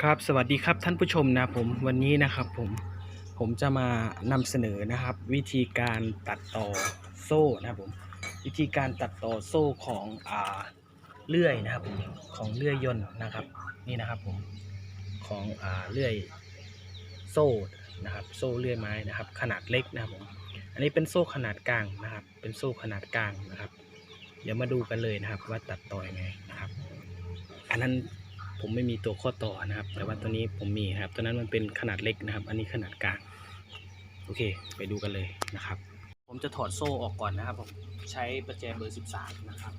ครับสวัสดีครับท่านผู้ชมนะผมวันนี้นะครับผมผมจะมานำเสนอนะครับ วิธีการตัดต่อโซ่นะครับผมวิธีการตัดต่อโซ่ของอ่าเลื่อยนะครับผมของเลื่อยยนต์นะครับนี่นะครับผมของอ่าเลื่อยโซ่นะครับโซ่เลื่อยไม้นะครับ ขนาดเล็กนะครับผมอันนี้เป็นโซ่ขนาดกลางนะครับ เป็นโซ่ขนาดกลางนะครับ เดี๋ยวมาดูกันเลยนะครับว่าตัดต่อยังไงนะครับ อันนั้น ผมไม่มีตัวข้อต่อนะครับ แต่ว่าตัวนี้ผมมีครับตัวนั้นมันเป็นขนาดเล็กนะครับ อันนี้ขนาดกลางโอเค ไปดูกันเลยนะครับ ผมจะถอดโซ่ออกก่อนนะครับผมใช้ประแจเบอร์ 13 นะครับ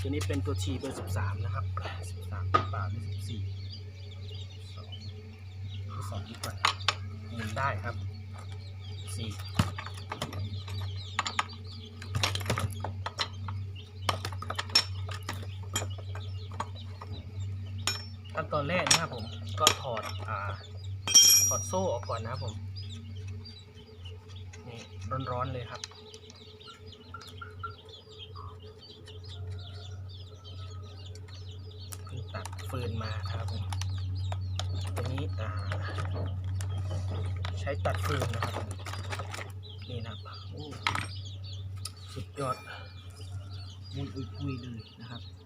ตัวนี้เป็นตัวทีเบอร์ 13 นะครับ 13เปล่าไม่14 2 2ดีกว่าหมุนได้ครับ 4 ขั้นต อนแรกนะครับผมก็ถอดอ่าถอดโซ่ออกก่อนนะครับผมนี่ร้อนๆเลยครับตัดฟืนมาครับผมตัวนี้อ่าใช้ตัดฟืนนะครับนี่นะครับสุดยอดมุนอุยปุยเลยนะครับ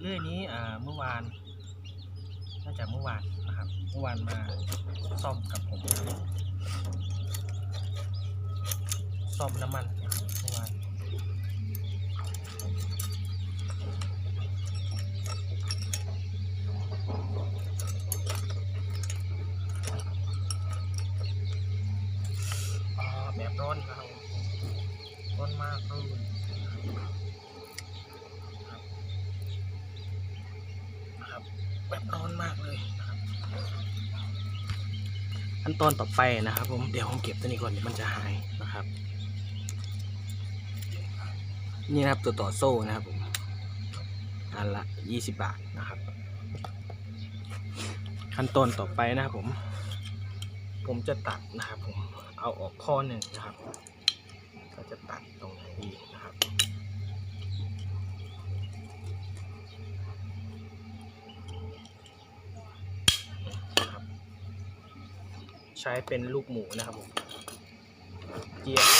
เรื่อยนี้เมื่อวานน่าจะเมื่อวานนะครับ เมื่อวานมาซ่อมกับผมซ่อมน้ำมันอ๋อแบบร้อนครับร้อนมากเลย นะครับแบบร้อนมากเลยนะครับ ขั้นตอนต่อไปนะครับผมเดี๋ยวผมเก็บตัวนี้ก่อนเดี๋ยวมันจะหายนะครับ นี่นะครับตัวต่อโซ่นะครับผมอันละยี่สิบบาทนะครับ ขั้นตอนต่อไปนะครับผม ผมจะตัดนะครับผมเอาออกข้อหนึ่งนะครับ ก็จะตัดตรงนดีนะครับนะครับ ใช้เป็นลูกหมูนะครับผมเกียร์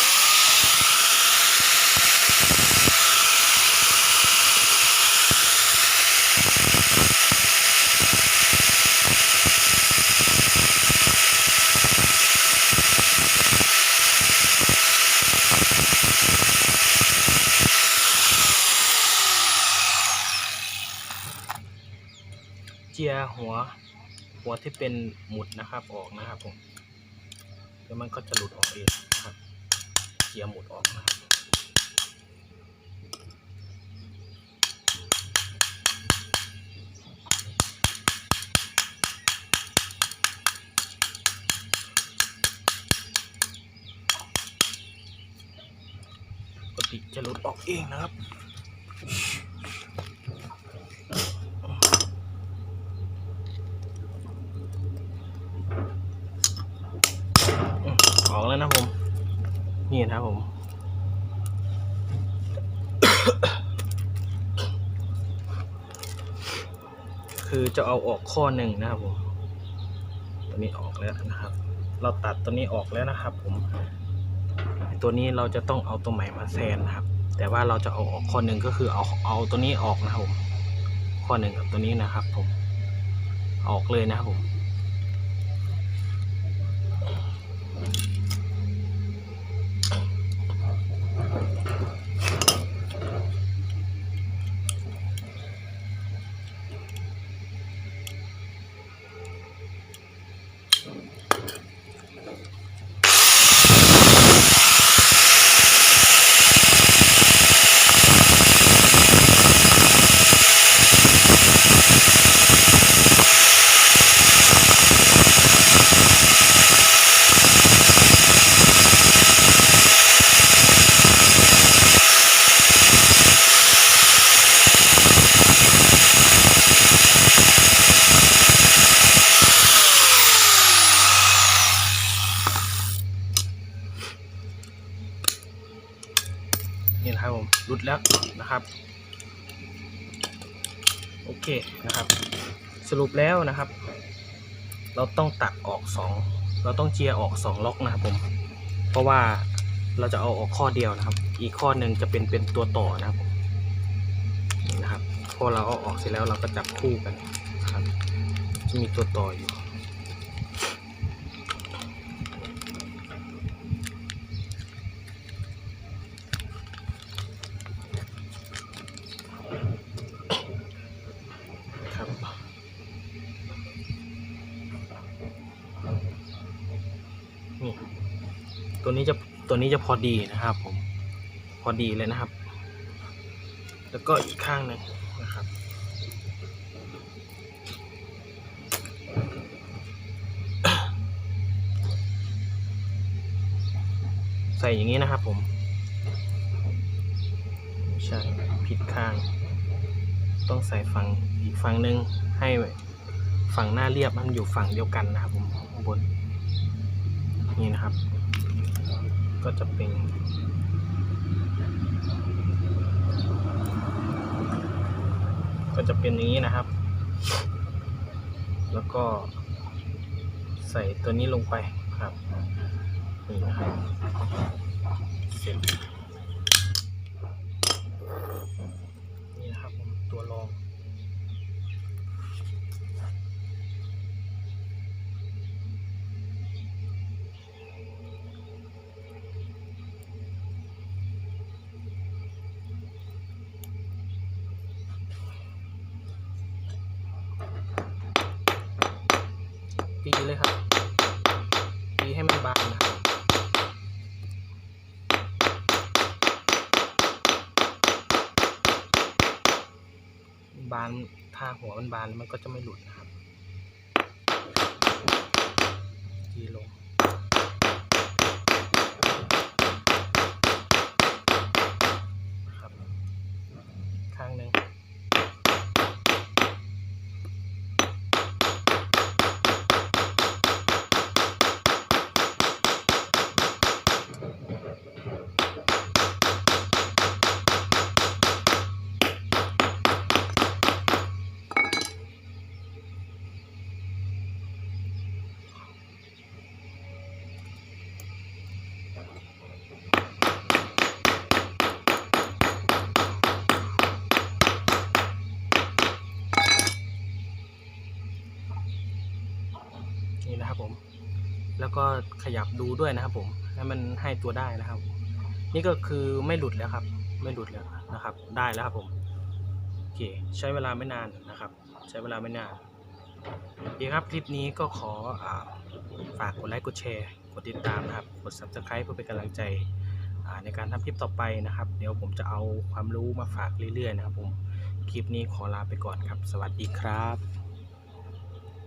เจียหัว หัวที่เป็นหมุดนะครับออกนะครับผมเดี๋ยวมันก็จะหลุดออกเองนะครับเกียร์หมุดออกนะครับปกติจะหลุดออกเองนะครับ อืมออกแล้วนะผม นี่นะครับผม คือจะเอาออกข้อหนึ่งนะครับผมตัวนี้ออกแล้วนะครับ เราตัดตัวนี้ออกแล้วนะครับ ผม ตัวนี้เราจะต้องเอาตัวใหม่มาแทนนะครับ แต่ว่าเราจะเอาออกข้อหนึ่งก็คือเอาเอาตัวนี้ออกนะครับผมข้อหนึ่งกับตัวนี้นะครับ ผม ออกเลยนะครับผม นี่นะครับผมรุดแล้วนะครับ โอเคนะครับ สรุปแล้วนะครับ เราต้องตัดออกสองเราต้องเจียออกสองล็อกนะครับผม เพราะว่าเราจะเอาออกข้อเดียวนะครับ อีกข้อหนึ่งจะเป็นเป็นตัวต่อนะครับนี่นะครับพอเราเอาออกเสร็จแล้วเราก็จับคู่กันนะครับจะมีตัวต่ออยู่ ตัวนี้จะตัวนี้จะพอดีนะครับผมพอดีเลยนะครับ แล้วก็อีกข้างหนึ่งนะครับ ใส่อย่างนี้นะครับผมใช่ผิดข้าง ต้องใส่ฝั่งอีกฝั่งหนึ่งให้ฝั่งหน้าเรียบมันอยู่ฝั่งเดียวกันนะครับผมข้างบนนี่นะครับ ก็จะเป็นก็จะเป็นอย่างนี้นะครับ แล้วก็ใส่ตัวนี้ลงไปครับนี่นะครับเสร็จนี่นะครับผมตัวรอง ตีเลยครับ ตีให้มันบางนะครับบานถ้าหัวมันบานมันก็จะไม่หลุดนะครับตีลง นี่นะครับผม แล้วก็ขยับดูด้วยนะครับผมให้มันให้ตัวได้นะครับ นี่ก็คือไม่หลุดแล้วครับ ไม่หลุดแล้วนะครับ ได้แล้วครับผมโอเคใช้เวลาไม่นานนะครับ ใช้เวลาไม่นานโอเคครับคลิปนี้ก็ขออฝากกดไลค์กดแชร์กดติดตามนะครับกด subscribe เพื่อเป็นกำลังใจในการทำคลิปต่อไปนะครับ เดี๋ยวผมจะเอาความรู้มาฝากเรื่อยๆนะครับผม คลิปนี้ขอลาไปก่อนครับ สวัสดีครับ